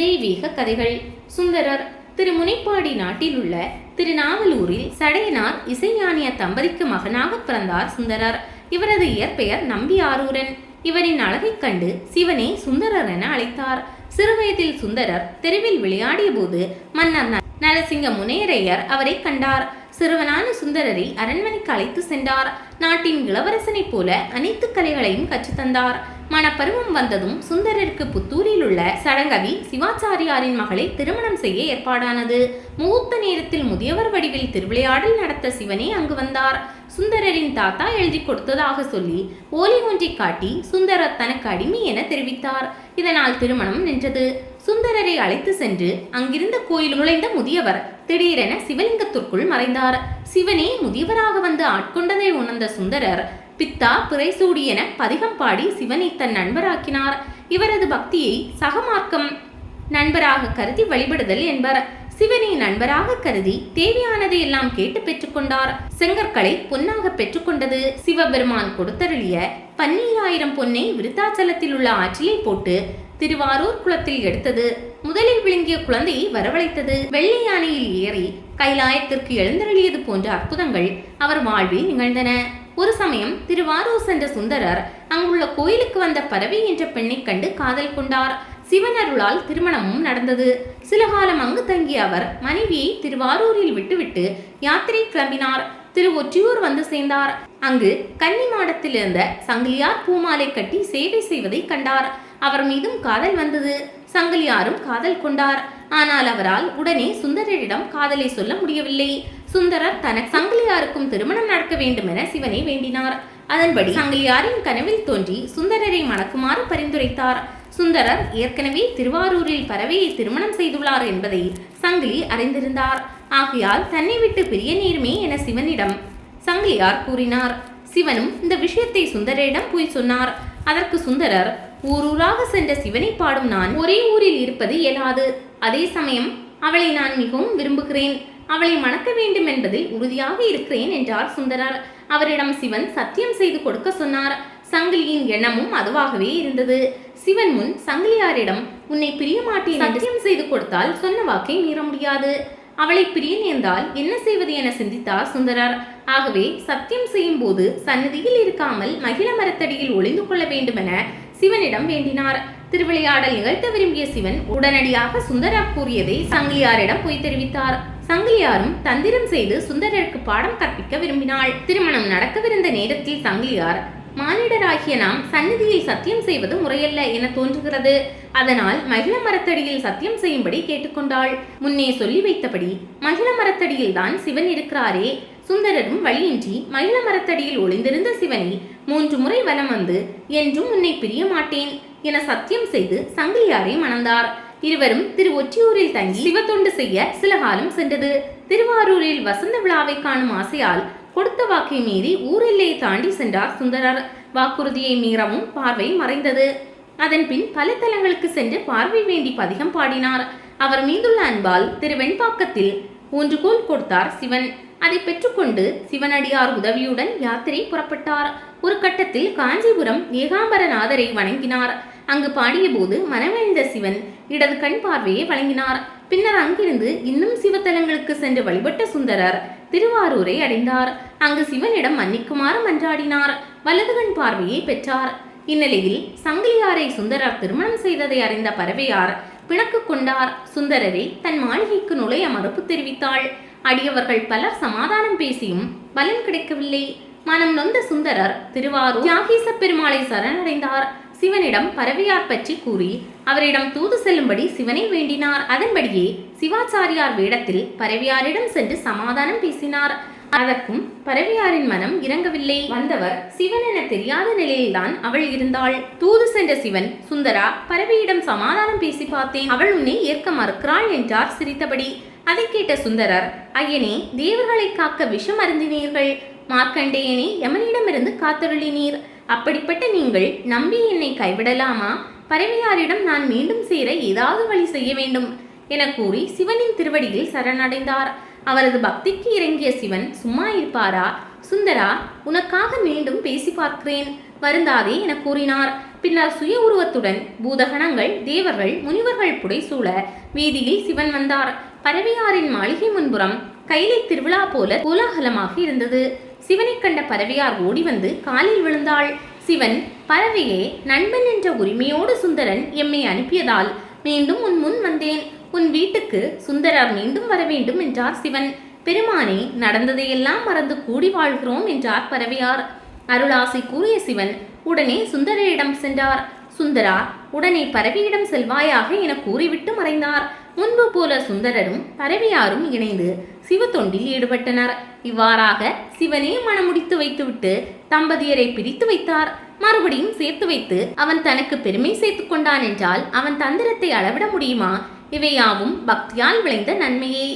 தெய்வீக கதைகள். சுந்தரர் திருமுனைப்பாடி நாட்டில் உள்ள திருநாவலூரில் சடையனார் இசைஞானிய தம்பதிக்கு மகனாக பிறந்தார் சுந்தரர். இவரது இயற்பெயர் நம்பி ஆரூரன் இவரின் அழகைக் கண்டு சிவனே சுந்தரர் என அழைத்தார். சிறுவயதில் சுந்தரர் தெருவில் விளையாடிய போது மன்னர் நரசிங்க முனையரையர் அவரை கண்டார். சிறுவனான சுந்தரரை அரண்மனைக்கு அழைத்து சென்றார். நாட்டின் இளவரசனைப் போல அனைத்து கலைகளையும் கற்றுத்தந்தார் மணப்பருவம் வந்ததும் சுந்தரருக்கு புத்தூரில் உள்ள சடங்கவி சிவாச்சாரியாரின் மகளை திருமணம் செய்ய ஏற்பாடானது. முகூர்த்த நேரத்தில் முதியவர் வடிவில் திருவிளையாடல் நடத்த சிவனே அங்கு வந்தார். சுந்தரரின் தாத்தா எழுதி கொடுத்ததாக சொல்லி ஓலை ஒன்றை காட்டி சுந்தரர் தனக்கு அடிமை என தெரிவித்தார். இதனால் திருமணம் நின்றது. சுந்தரரை அழைத்து சென்று அங்கிருந்த கோயில் நுழைந்த முதியவர் திடீரென சிவலிங்கத்திற்குள் மறைந்தார். சிவனே முதியவராக வந்து ஆட்கொண்டதை உணர்ந்த சுந்தரர் பித்தா பிறைசூடி என பதிகம் பாடி சிவனை தன் நண்பராக்கினார். இவரது பக்தியை சகமார்க்கம் நண்பராக கருதி வழிபடுதல் என்பர். சிவனை நண்பராக கருதி தேவையானதை எல்லாம் கேட்டு பெற்றுக்கொண்டார் செங்கற்களை பொன்னாக பெற்றுக்கொண்டது சிவபெருமான் கொடுத்தருளிய பன்னீராயிரம் பொன்னை விருத்தாச்சலத்தில் உள்ள ஆற்றிலே போட்டு திருவாரூர் குளத்தில் எடுத்தது. முதலில் விழுங்கிய குழந்தையை வரவழைத்தது. வெள்ளை யானையில் ஏறி கைலாயத்திற்கு எழுந்தருளியது போன்ற அற்புதங்கள் அவர் வாழ்வில் நிகழ்ந்தன. ஒரு சமயம் திருவாரூர் சென்ற சுந்தரர் அங்குள்ள கோயிலுக்கு வந்த பறவை என்ற பெண்ணை கண்டு காதல் கொண்டார். சிவனருளால் திருமணமும் நடந்தது. சில காலம் அங்கு தங்கிய அவர் மனைவியை திருவாரூரில் விட்டுவிட்டு யாத்திரை கிளம்பினார். திரு ஒற்றியூர் வந்து சேர்ந்தார். அங்கு கன்னி மாடத்தில் இருந்த சங்கிலியார் பூமாலை கட்டி சேவை செய்வதை கண்டார். அவர் மீதும் காதல் வந்தது. சங்கிலியாரும் காதல் கொண்டார். ஆனால் அவரால் உடனே சுந்தரரிடம் காதலை சொல்ல முடியவில்லை. சுந்தரர் தனக்கு சங்கிலியாருக்கும் திருமணம் நடக்க வேண்டும் என சிவனை வேண்டினார். அதன்படி சங்கிலியாரின் கனவில் தோன்றி சுந்தரரை மணக்குமாறு பரிந்துரைத்தார். சுந்தரர் ஏற்கனவே திருவாரூரில் பறவையை திருமணம் செய்துள்ளார் என்பதை சங்கிலி அறிந்திருந்தார். ஆகையால் தன்னை விட்டு பிரிய நேருமே என சிவனிடம் சங்கிலியார் கூறினார். சிவனும் இந்த விஷயத்தை சுந்தரரிடம் போய் சொன்னார். அதற்கு சுந்தரர் ஊரூராக சென்ற சிவனை பாடும் நான் ஒரே ஊரில் இருப்பது இயலாது அதே சமயம் அவளை நான் மிகவும் விரும்புகிறேன். அவளை மணக்க வேண்டும் என்பதில் உறுதியாக இருக்கிறேன் என்றார் சுந்தரர். அவரிடம் சிவன் சத்தியம் செய்து கொடுக்க சொன்னார். சங்கிலியின் எண்ணமும் அதுவாகவே இருந்தது. சிவன் முன் சங்கிலியாரிடம் உன்னை பிரிய மாட்டேன் சத்தியம் செய்து கொடுத்தால் சொன்ன வாக்கை மீற முடியாது. அவளை பிரிய நேர்ந்தால் என்ன செய்வது என சிந்தித்தார் சுந்தரர். ஆகவே சத்தியம் செய்யும் போது சந்நிதியில் இருக்காமல் மகிழ மரத்தடியில் ஒளிந்து கொள்ள வேண்டுமென சிவனிடம் வேண்டினார். திருவிளையாடல் நிகழ்த்த விரும்பிய சிவன் உடனடியாக சுந்தரர் கூறியதை சங்கிலியாரிடம் போய் தெரிவித்தார். சங்கிலியாரும் தந்திரம் செய்து சுந்தரருக்கு பாடம் கற்பிக்க விரும்பினாள். திருமணம் நடக்கவிருந்த நேரத்தில் சங்கிலியார் மானிடராகிய நாம் சந்நிதியில் சத்தியம் செய்வது முறையல்ல என தோன்றுகிறது. அதனால் மகிழ மரத்தடியில் சத்தியம் செய்யும்படி கேட்டுக்கொண்டாள். முன்னே சொல்லி வைத்தபடி மகிழ மரத்தடியில் தான் சிவன் இருக்கிறாரே. சுந்தரரும் வழியின்றி மகிழ மரத்தடியில் ஒளிந்திருந்த சிவனை மூன்று முறை வலம் வந்து என்றும் உன்னை பிரிய மாட்டேன் என சத்தியம் செய்து சங்கிலியாரை மணந்தார். இருவரும் திரு ஒற்றியூரில் தங்கி சிவத்தொண்டு செய்ய சில காலம் சென்றது. திருவாரூரில் வசந்த விழாவை காணும் ஆசையால் கொடுத்த வாக்கை மீறி ஊரெல்லையை தாண்டி சென்றார் சுந்தரர். வாக்குறுதியை மீறவும் பார்வை மறைந்தது. அதன் பின் பல தலங்களுக்கு சென்று பார்வை வேண்டி பதிகம் பாடினார். அவர் மீதுள்ள அன்பால் திரு வெண்பாக்கத்தில் ஊன்றுகோல் கொடுத்தார் சிவன். அதை பெற்றுக்கொண்டு சிவனடியார் உதவியுடன் யாத்திரை புறப்பட்டார். ஒரு கட்டத்தில் காஞ்சிபுரம் ஏகாம்பரநாதரை வணங்கினார். அங்கு பாடியபோது மனமழிந்த சிவன் இடது கண் பார்வையை வழங்கினார். பின்னர் அங்கிருந்து இன்னும் சிவத்தலங்களுக்கு சென்று வழிபட்ட சுந்தரர் திருவாரூரை அடைந்தார். அங்கு சிவனிடம் மன்னிக்குமாறு மன்றாடினார். வலது கண் பார்வையை பெற்றார். இந்நிலையில் சங்கிலியாரை சுந்தரர் திருமணம் செய்ததை அறிந்த பறவையார் பிணக்கு கொண்டார். சுந்தரரை தன் மாளிகைக்கு நுழைய மறுப்பு தெரிவித்தாள். அடியவர்கள் பலர் சமாதானம் பேசியும் பலன் கிடைக்கவில்லை. மனம் நொந்த சுந்தரர் திருவாரூர் தியாகீச பெருமாளை சரணடைந்தார். சிவனிடம் பரவியார் பற்றி கூறி அவரிடம் தூது செல்லும்படி சிவனை வேண்டினார். அதன்படியே சிவாச்சாரியார் வேடத்தில் பரவியாரிடம் சென்று சமாதானம் பேசினார். அதற்கும் பரவியாரின் மனம் இறங்கவில்லை. வந்தவர் சிவன் என தெரியாத நிலையில்தான் அவள் இருந்தாள். தூது சென்ற சிவன் சுந்தரா பரவியிடம் சமாதானம் பேசி பார்த்தேன். அவள் உன்னை ஏற்க மறுக்கிறாள் என்றார் சிரித்தபடி. அதை கேட்ட சுந்தரர் ஐயனே தேவர்களை காக்க விஷம் அருந்தினீர்கள். மார்க்கண்டேயனே யமனிடமிருந்து காத்தருளினீர். அப்படிப்பட்ட நீங்கள் நம்பி என்னை கைவிடலாமா? பறவையாரிடம் நான் மீண்டும் சேர ஏதாவது வழி செய்ய வேண்டும் என கூறி சிவனின் திருவடியில் சரணடைந்தார். அவரது பக்திக்கு இறங்கிய சிவன் சும்மா இருப்பாரா? சுந்தரா உனக்காக மீண்டும் பேசி பார்க்கிறேன். வருந்தாதே என கூறினார். பின்னர் சுய உருவத்துடன் பூதகணங்கள் தேவர்கள் முனிவர்கள் புடைசூழ வீதியில் சிவன் வந்தார். பரவையாரின் மாளிகை முன்புறம் கைலை திருவிழா போல கோலாகலமாக இருந்தது. சிவனை கண்ட பறவையார் ஓடி வந்து காலில் விழுந்தாள். சிவன் பறவையே நண்பன் என்ற உரிமையோடு சுந்தரன் எம்மை அனுப்பியதால் மீண்டும் உன் முன் வந்தேன். உன் வீட்டுக்கு சுந்தரர் மீண்டும் வர வேண்டும் என்றார் சிவன். பெருமானே நடந்ததையெல்லாம் மறந்து கூடி வாழ்கிறோம் என்றார் பறவையார். அருளாசை கூறிய சிவன் உடனே சுந்தரரிடம் சென்றார். சுந்தரா உடனே பரவியிடம் செல்வாயாக என கூறிவிட்டு மறைந்தார். முன்பு போல சுந்தரரும் பரவியாரும் இணைந்து சிவ தொண்டில் ஈடுபட்டனர். இவ்வாறாக சிவனே மனமுடித்து வைத்துவிட்டு தம்பதியரை பிரித்து வைத்தார். மறுபடியும் சேர்த்து வைத்து அவன் தனக்கு பெருமை சேர்த்து கொண்டான் என்றால் அவன் தந்திரத்தை அளவிட முடியுமா? இவையாவும் பக்தியால் விளைந்த நன்மையே.